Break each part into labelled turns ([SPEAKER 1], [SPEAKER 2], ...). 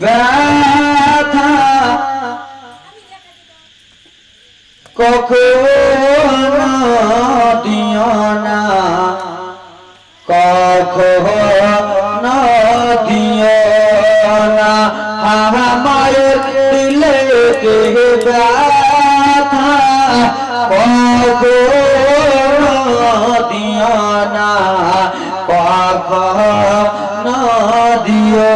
[SPEAKER 1] ব্যথা কখনো দিও না, কখনো দিও না। আমায় দিলে ব্যথা কখনো দিও না, কখনো দিও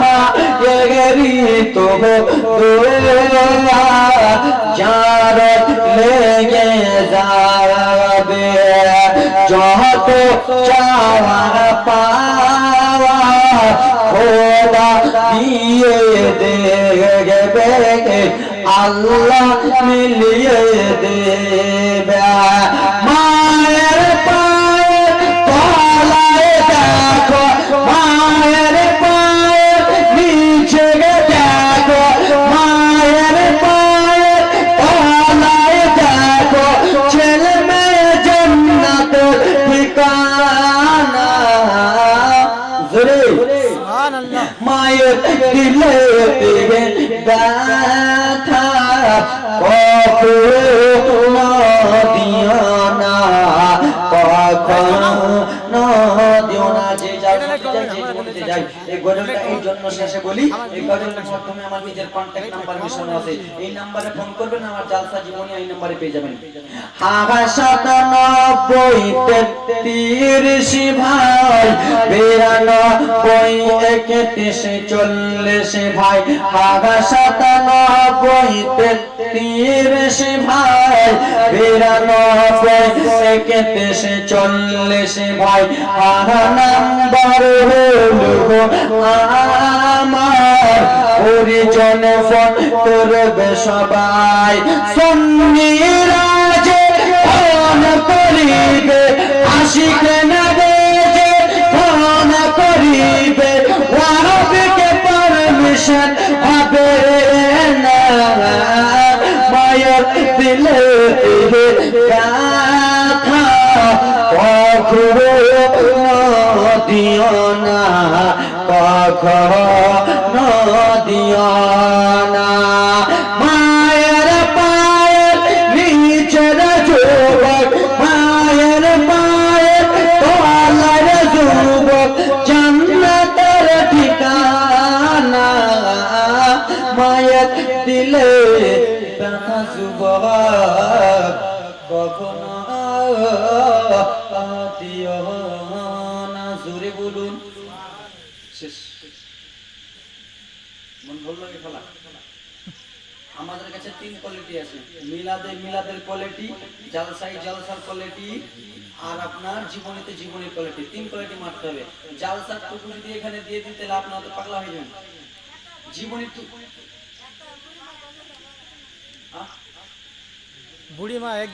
[SPEAKER 1] বাপেরি তো যারো লেগে যাবে যত চাওয়া পাওয়া খোদা দিয়ে দেবে আল্লাহ মিলিয়ে দেবে। মায়ের দিলে দিবে ব্যথা কখনো দিও না কখনো দিও না যে যাই, যে যাই। এই গজলটা এই জন্য শেষে বলি। এই গজলটার মাধ্যমে আমার নিজের কন্ট্যাক্ট নাম্বার মিশন আছে। এই নাম্বারে ফোন করবেন, আমার জালসা জীবনী এই নাম্বারে পেয়ে যাবেন। ভাই, বিরানব্বই একত্রিশ চল্লিশ ভাই তেত্রিশ ভাই, বিরানব্বই একত্রিশ চল্লিশ নাম্বার আমার পরিজন ফোন করবে সবাই সন্নিরা যে ফোন করিবে। আশিকে না কখনো দিও না মায়ের পায়ের নিচের যুবক, মায়ের পায়ের তলার যুবক, জান্নাতের ঠিকানা। মায়ের দিলে ব্যথা যুবক, কখনো দিও না জোরে বলুন। শেষ। মন ভালো লাগে খেলা? আমাদের কাছে তিন কোয়ালিটি আছে। মিলাদে মিলাদের কোয়ালিটি জালসাই জালসার কোয়ালিটি আর আপনার জীবনীতে জীবনের কোয়ালিটি তিন কোয়ালিটি মারতে হবে। জালসার টুকু যদি এখানে দিয়ে দিতে আপনার তো পাগলা হয়ে যাবেন। জীবনী টুকু
[SPEAKER 2] বুড়ি মা এক